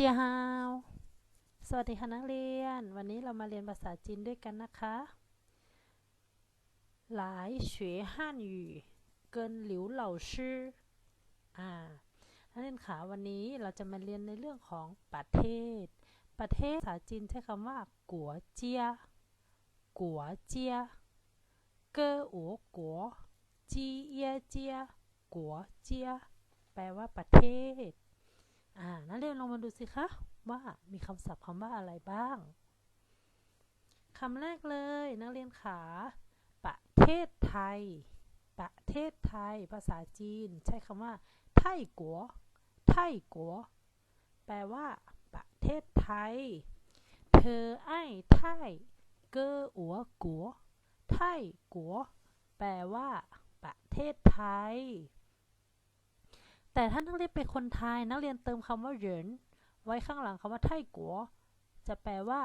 จียฮาว สวัสดีค่ะนักเรียน วันนี้เรามาเรียนภาษาจีนด้วยกันนะคะ หลายเฉวยฮั่นยูเกินหลิวเหล่าชื่ออ่า นักเรียนคะวันนี้เราจะมาเรียนในเรื่องของประเทศ ประเทศภาษาจีนใช้คำว่ากัวเจีย กัวเจีย เกออัวกัวจีเยเจีย กัวเจีย แปลว่าประเทศ อ่านักเรียนลองมาดูสิคะว่ามีคำศัพท์คำว่าอะไรบ้างคำแรกเลย นักเรียนขาประเทศไทย ประเทศไทย ภาษาจีน ใช้คำว่า ไทยกัว ไทยกัว แปลว่า ประเทศไทย เธอไอ้ไทยเกออัวกัว ไทยกัว แปลว่า ประเทศไทย แต่ถ้านักเรียนเป็นคนไทยนักเรียนเติมคำว่าเหยินไว้ข้างหลังคำว่าไทยกัว จะแปลว่า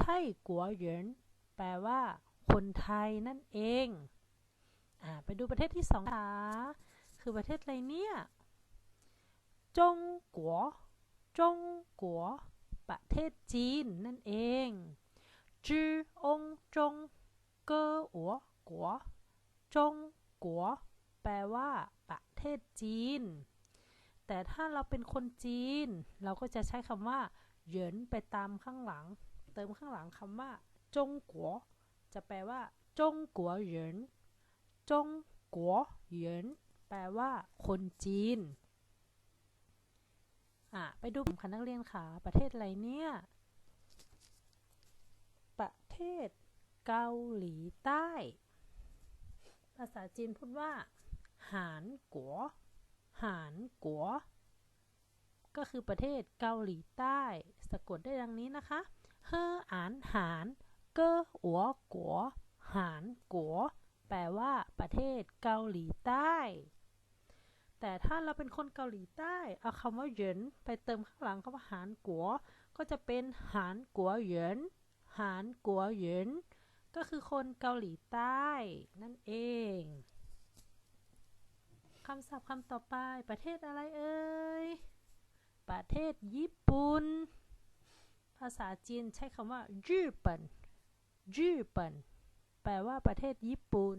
ไทยกัวเหยินแปลว่า คนไทยนั่นเองอ่าไปดูประเทศที่สองค่ะคือประเทศอะไรเนี่ยจงกัวจงกัวประเทศจีนนั่นเองจือองจงเกออัวกัวจงกัวแปลว่า ประเทศจีน แต่ถ้าเราเป็นคนจีน เราก็จะใช้คำว่าเหยินไปตามข้างหลัง เติมข้างหลังคำว่า จงกัวจะแปลว่า จงกัวเหยินจงกัวเหยินแปลว่า คนจีนอะไปดูค่ะนักเรียนค่ะประเทศอะไรเนี่ย ประเทศเกาหลีใต้ ภาษาจีนพูดว่า หานกัว หานกัว ก็คือประเทศเกาหลีใต้ สะกดได้ดังนี้นะคะ เฮออานหาน เกออัวกัว หานกัว แปลว่าประเทศเกาหลีใต้ แต่ถ้าเราเป็นคนเกาหลีใต้ เอาคำว่าเหยินไปเติมข้างหลังคำว่าหานกัว ก็จะเป็นหานกัวเหยิน หานกัวเหยิน ก็คือคนเกาหลีใต้ นั่นเอง คำศัพท์คำต่อไป ประเทศอะไรเอ่ย ประเทศญี่ปุ่น ภาษาจีนใช้คำว่าญี่ปุ่นญี่ปุ่นแปลว่าประเทศญี่ปุ่น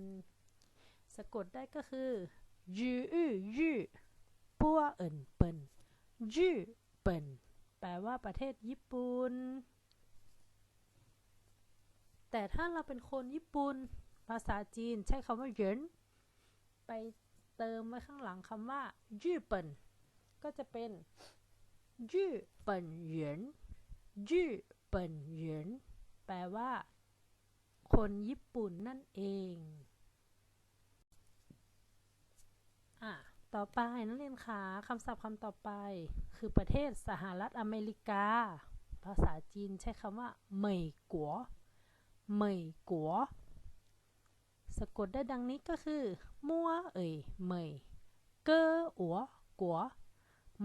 สะกดได้ก็คือยื้ยืปัวเอินเปินญี่ปุ่นแปลว่าประเทศญี่ปุ่น แต่ถ้าเราเป็นคนญี่ปุ่น ภาษาจีนใช้คำว่าเหยินไป เติมไว้ข้างหลังคำว่าญี่ปุ่นก็จะเป็นญี่ปุ่นเหยินญี่ปุ่นเหยินแปลว่า คนญี่ปุ่นนั่นเองอะต่อไปนักเรียนคะคำศัพท์คำต่อไป คือประเทศสหรัฐอเมริกา ภาษาจีนใช้คำว่าเหมยกัวเหมยกัว สะกดได้ดังนี้ก็คือ มัวเอ่ยเมย เกออัวกัว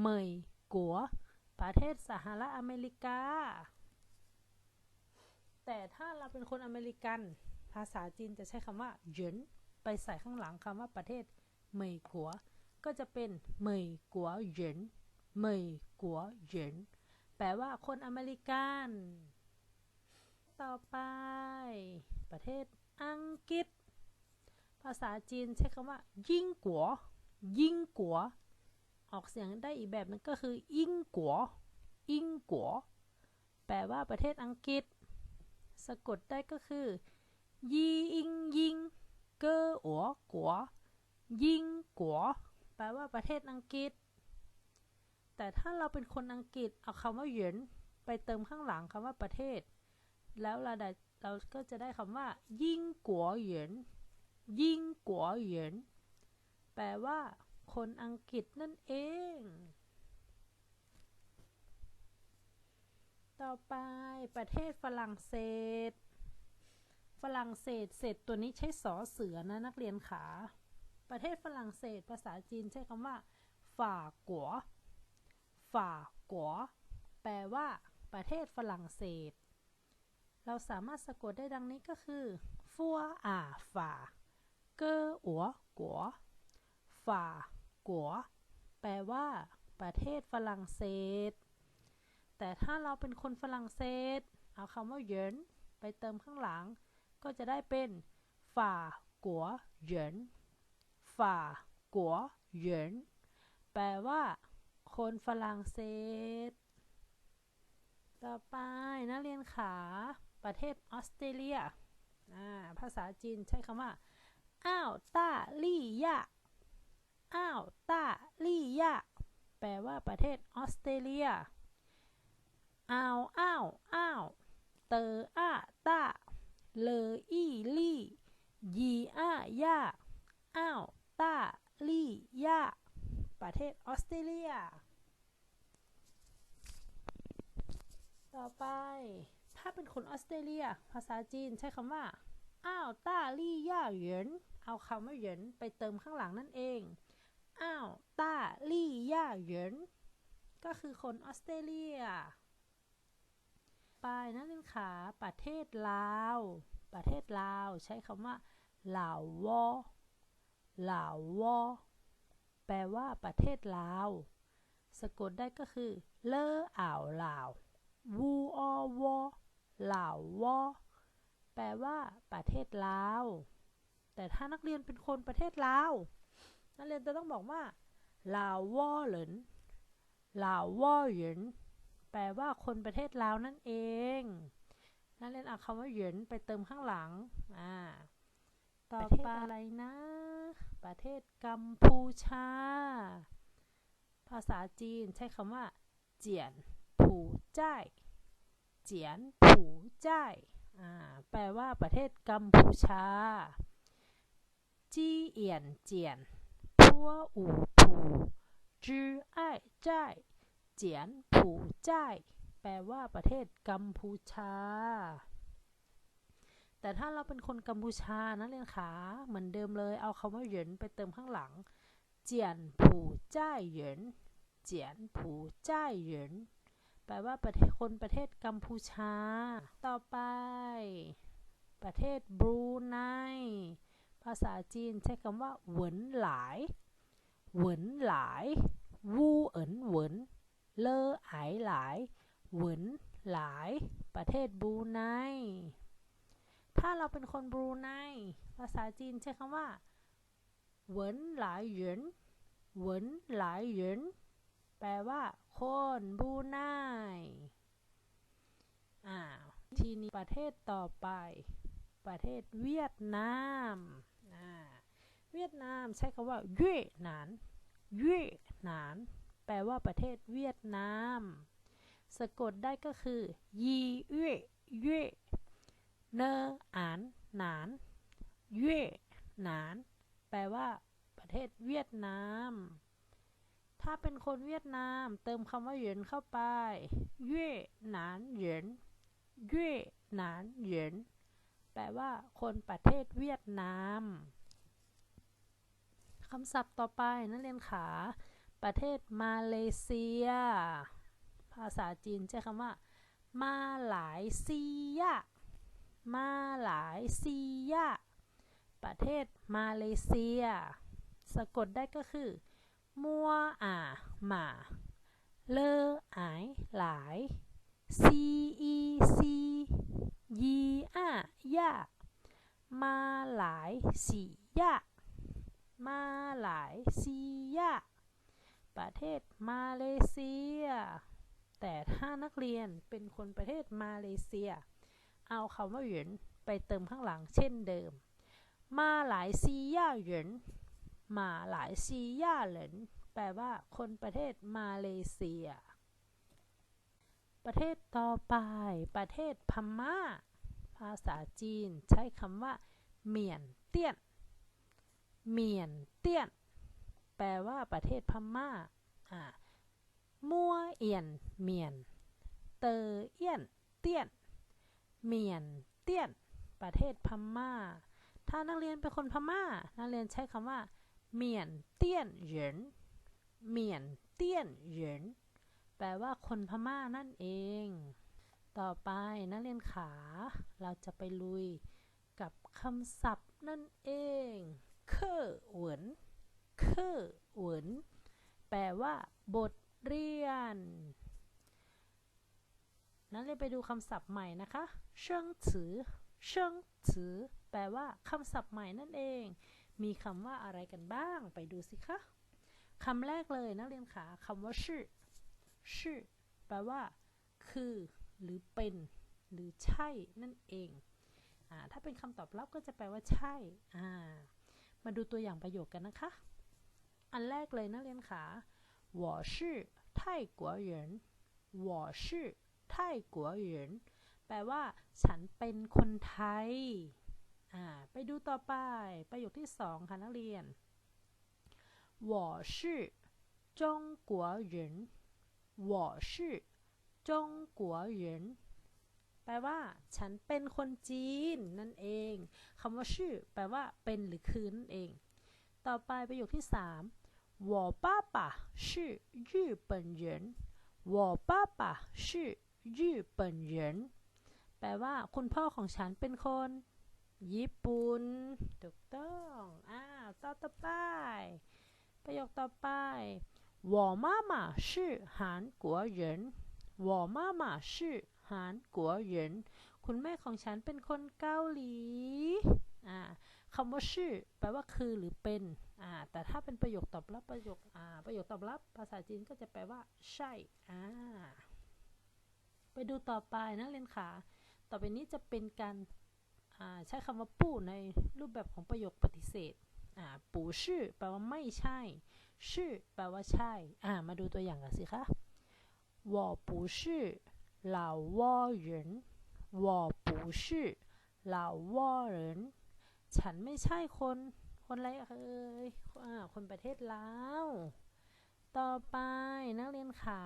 เมยกัว ประเทศสหรัฐอเมริกา แต่ถ้าเราเป็นคนอเมริกัน ภาษาจีนจะใช้คำว่าเหยินไปใส่ข้างหลังคำว่าประเทศเมยกัว ก็จะเป็นเมยกัวเหยินเมยกัวเหยินแปลว่าคนอเมริกัน ต่อไป ประเทศอังกฤษาษาจีนใช้คำว่า ยิ่งกัว ยิ่งกัว ออกเสียงได้อีกแบบนึงก็คืออิงกัวอิงกัว แปลว่าประเทศอังกฤษ สะกดได้ก็คือ ยีอิงยิง เกออัวกัว ยิงกัว แปลว่าประเทศอังกฤษ แต่ถ้าเราเป็นคนอังกฤษ เอาคำว่าเหยินไปเติมข้างหลังคำว่าประเทศ แล้วเราได้เราก็จะได้คำว่า ยิ่งกัวเหยิน ยิ่งกัวเหยินแปลว่า คนอังกฤษนั่นเอง ต่อไปประเทศฝรั่งเศส ฝรั่งเศสเศสตัวนี้ใช้สอเสือนะนักเรียนขา ประเทศฝรั่งเศสภาษาจีนใช้คำว่า ฝ่ากัว ฝ่ากัว แปลว่า ประเทศฝรั่งเศส เราสามารถสะกดได้ดังนี้ก็คือ ฟัวอ่าฝ่า เกออัวกัวฝ่ากัวแปลว่า ประเทศฝรั่งเศส แต่ถ้าเราเป็นคนฝรั่งเศส เอาคำว่าเยินไปเติมข้างหลัง ก็จะได้เป็นฝ่ากัวเยินฝ่ากัวเยินแปลว่า คนฝรั่งเศส ต่อไปนักเรียนขา ประเทศออสเตรเลีย ภาษาจีนใช้คำว่า อ้าวต้าลี่ยะอ้าวต้าลี่ยแปลว่าประเทศออสเตรเลีย อ้าวอ้าวอ้าวเตออ้าต้าเลออี้ลี่ยีอ้าย่าอ้าวต้าลี่ย่าประเทศออสเตรเลีย ต่อไป ถ้าเป็นคนออสเตรเลีย ภาษาจีนใช้คำว่า อ้าวต้าลี่ย่าเหยินเอาคำว่าเหยินไปเติมข้างหลังนั่นเองอ้าวต้าลี่ย่าเหยินก็คือคนออสเตรเลียไปนักเรียนขาประเทศลาว ประเทศลาวใช้คำว่าลาววอลาววอแปลว่าประเทศลาว สะกดได้ก็คือ เลออ่าวลาว วูออวอลาววอ แปลว่า ประเทศลาว แต่ถ้านักเรียนเป็นคนประเทศลาว นักเรียนจะต้องบอกว่าลาววอเหลินลาววอเหยินแปลว่าคนประเทศลาวนั่นเอง นักเรียนเอาคำว่าเหยินไปเติมข้างหลัง อ่า ต่อไปอะไรนะ ประเทศกัมพูชา ภาษาจีนใช้คำว่า เจียน ผูจ้ายเจียน ผูจ้าย แปลว่าประเทศกัมพูชา จี้เอียนเจียนพัวอู่ผูจื้อไอ้จ้ายเจียนผูจ้ายแปลว่าประเทศกัมพูชา แต่ถ้าเราเป็นคนกัมพูชานะเรียนขาเหมือนเดิมเลย เอาคำว่าเหยินไปเติมข้างหลัง เจียนผูจ้ายเหยินเจียนผูจ้ายเหยิน แปลว่าประเทศคนประเทศกัมพูชา ต่อไป ประเทศบรูไน ภาษาจีนใช้คำว่าเหวินหลาย เหวินหลาย วูเอินเหวิน เลอไอหลาย เหวินหลาย ประเทศบรูไน ถ้าเราเป็นคนบรูไน ภาษาจีนใช้คำว่าเหวินหลายเหยินเหวินหลายเหยิน แปลว่า คนบูไนอ่าทีนี้ประเทศต่อไป ประเทศเวียดนามอ่าเวียดนามใช้คำว่าเย่หนานเย่หนาน แปลว่าประเทศเวียดนาม สะกดได้ก็คือ ยีเย่เย่เนออานหนานเย่หนาน แปลว่าประเทศเวียดนาม ถ้าเป็นคนเวียดนาม เติมคำว่าเหยินเข้าไป เย่หนานเหยินเย่หนานเหยินแปลว่า คนประเทศเวียดนามคำศัพท์ต่อไปนักเรียนขา ประเทศมาเลเซีย ภาษาจีนใช้คำว่า มาหลายซียมาหลายซียประเทศมาเลเซีย สะกดได้ก็คือ มัวอ่าหมาเลอไอหลายซีอีซียีอ่ายะมาหลายสียะมาหลายซียะประเทศมาเลเซีย แต่ถ้านักเรียนเป็นคนประเทศมาเลเซีย เอาคำว่าหยินไปเติมข้างหลังเช่นเดิม มาหลายซีย่าหยิน มาหลายซีย่าเหลินแปลว่า คนประเทศมาเลเซีย ประเทศต่อไป ประเทศพม่า ภาษาจีนใช้คำว่า เหมียนเตี้ยน เหมียนเตี้ยน แปลว่าประเทศพม่าอ่ามัวเอียนเหมียน เตอเอียนเตี้ยน เหมียนเตี้ยน ประเทศพม่า ถ้านักเรียนเป็นคนพม่า นักเรียนใช้คำว่า เหมียนเตี้ยนเหยินเหมียนเตี้ยนเหยินแปลว่าคนพม่านั่นเอง ต่อไปนักเรียนขา เราจะไปลุยกับคำศัพท์นั่นเอง เคอหวินเคอหวินแปลว่า บทเรียน นั้นเลยไปดูคำศัพท์ใหม่นะคะ เชิงถือ เชิงถือ แปลว่าคำศัพท์ใหม่นั่นเอง มีคำว่าอะไรกันบ้าง ไปดูสิคะคำแรกเลยนักเรียนขาคำว่าชื่อชื่อแปลว่า คือ หรือเป็น หรือใช่นั่นเองอ่าถ้าเป็นคำตอบรับก็จะแปลว่าใช่อ่ามาดูตัวอย่างประโยคกันนะคะ อันแรกเลยนักเรียนขา我是泰国人我是泰国人แปลว่า ฉันเป็นคนไทย อ่าไปดูต่อไป ประโยคที่สองค่ะนักเรียน我是中国人我是จงกัวเหรินแปลว่า ฉันเป็นคนจีน นั่นเองคำว่าชื่อ แปลว่า เป็นหรือคือนั่นเอง ต่อไปประโยคที่สาม我爸爸是日本人我爸爸是日本人แปลว่า คุณพ่อของฉันเป็นคน ญี่ปุ่น ถูกต้องอ้าวต่อต่อไป ประโยคต่อไป我妈妈是韩国人我妈妈是韩国人คุณแม่ของฉันเป็นคนเกาหลีอ่าคำว่าชื่อ แปลว่าคือหรือเป็นอ่าแต่ถ้าเป็นประโยคตอบรับประโยคอ่าประโยคตอบรับภาษาจีนก็จะแปลว่า ใช่อ่าไปดูต่อไปนักเรียนขาต่อไปนี้จะเป็นการ ใช้คำว่าปู้ในรูปแบบของประโยคปฏิเสธปูชื่อแปลว่าไม่ใช่ ชื่อแปลว่าใช่มาดูตัวอย่างกันสิคะ我不是老挝人我不是老挝人ฉันไม่ใช่คน คนอะไรเอ่ยคนประเทศลาว ต่อไปนักเรียนขา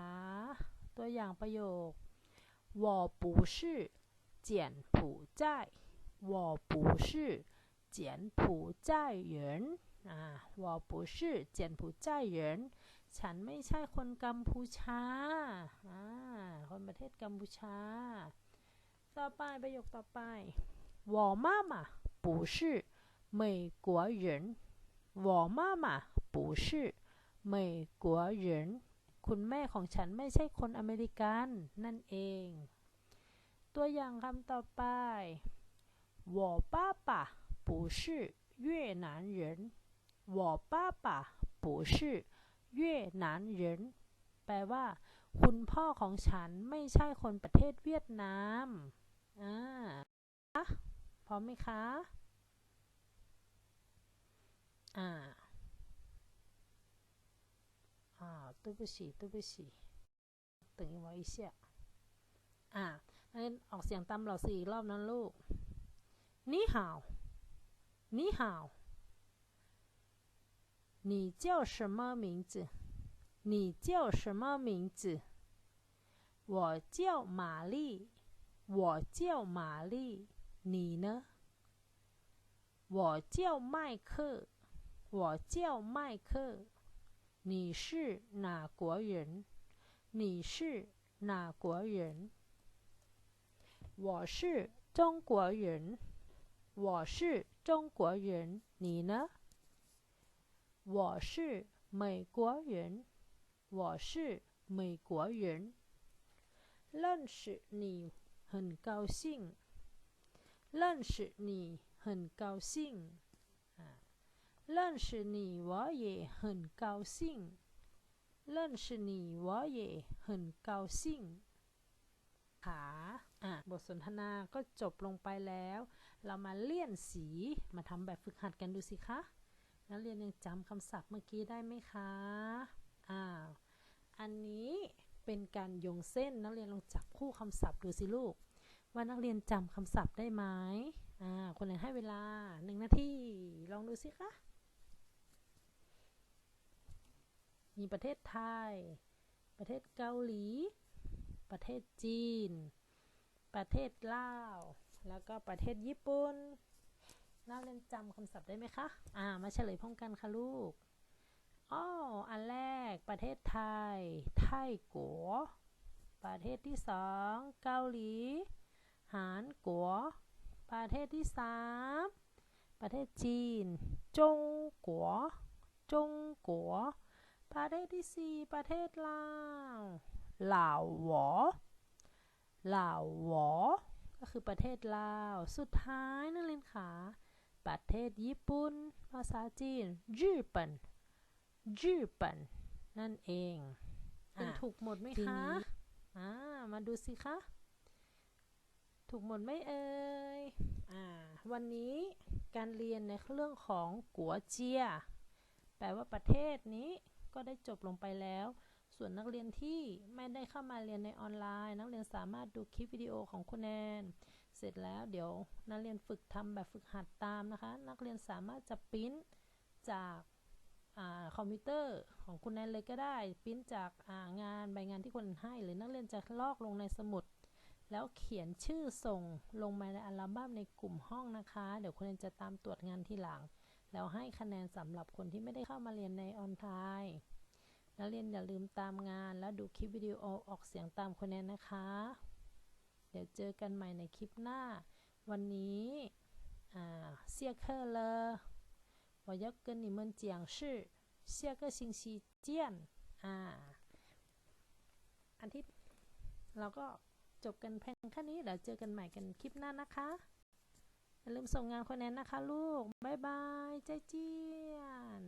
ตัวอย่างประโยค我不是柬埔寨 我不是柬埔寨人啊我不是柬埔寨人ฉันไม่ใช่คนกัมพูชาอ่าคนประเทศกัมพูชา ต่อไปประโยคต่อไป我妈妈不是美国人我妈妈不是美国人คุณแม่ของฉันไม่ใช่คนอเมริกัน นั่นเองตัวอย่างคำต่อไป 我爸爸不是越南人我爸爸不是越南人แปลว่า คุณพ่อของฉันไม่ใช่คนประเทศเวียดนามอ่าพร้อมไหมคะอ่าอ่า对不起对不起等我一下อ่านักเรียนออกเสียงตามเราสี่รอบนั้นลูก 你好，你好，你叫什么名字？你叫什么名字？我叫玛丽。我叫玛丽。你呢？我叫麦克。我叫麦克。你是哪国人？你是哪国人？我是中国人。我是中国人，你呢？我是美国人，我是美国人。认识你很高兴，认识你很高兴，啊，认识你我也很高兴，认识你我也很高兴。 ขาอ่าบทสนทนาก็จบลงไปแล้ว เรามาเลี่ยนสีมาทำแบบฝึกหัดกันดูสิคะนักเรียนยังจำคำศัพท์เมื่อกี้ได้ไหมคะอ้าวอันนี้เป็นการโยงเส้นนักเรียนลองจับคู่คำศัพท์ดูสิลูก ว่านักเรียนจำคำศัพท์ได้ไหมอ่าคนไหนให้เวลาหนึ่งนาทีลองดูสิคะมีประเทศไทย ประเทศเกาหลี ประเทศจีน ประเทศลาว แล้วก็ประเทศญี่ปุ่นน่าเรียนจำคำศัพท์ได้ไหมคะ อ่า มาเฉลยพร้อมกันค่ะลูกอ๋ออันแรกประเทศไทย ไทยกัว ประเทศที่สองเกาหลี หานกัว ประเทศที่สามประเทศจีน จงกัว จงกัว ประเทศที่สี่ประเทศลาว ลาวหวอลาวหวอก็คือประเทศลาว สุดท้ายนักเรียนขาประเทศญี่ปุ่น ภาษาจีนญี่ปุ่นญี่ปุ่นนั่นเองเป็นอะถูกหมดไหมทีคะนี้อ่ามาดูสิคะ ถูกหมดไหมเอ่ยอ่าวันนี้การเรียนในเรื่องของกัวเจีย แปลว่าประเทศนี้ก็ได้จบลงไปแล้ว ส่วนนักเรียนที่ไม่ได้เข้ามาเรียนในออนไลน์ นักเรียนสามารถดูคลิปวิดีโอของคุณแนน เสร็จแล้วเดี๋ยวนักเรียนฝึกทำแบบฝึกหัดตามนะคะ นักเรียนสามารถจะปริ้นจากอคอมพิวเตอร์ของคุณแนนเลยก็ได้ปริ้นจากางานใบงานที่คุณให้หรือนักเรียนจะลอกลงในสมุด แล้วเขียนชื่อส่งลงมาในอัลบั้มในกลุ่มห้องนะคะ เดี๋ยวคุณแนนจะตามตรวจงานทีหลัง แล้วให้คะแนนสำหรับคนที่ไม่ได้เข้ามาเรียนในออนไลน์ นักเรียนอย่าลืมตามงานแล้วดูคลิปวิดีโอออกเสียงตามคุณแนนนะคะ เดี๋ยวเจอกันใหม่ในคลิปหน้า วันนี้อ่าเซียเคอร์เลย我要跟你们讲是下个星期见อ่าอันที่เราก็จบกันเพียงแค่นี้เดี๋ยวเจอกันใหม่กันคลิปหน้านะคะ อย่าลืมส่งงานคนแนนนะคะลูก บ๊ายบาย ใจเจียน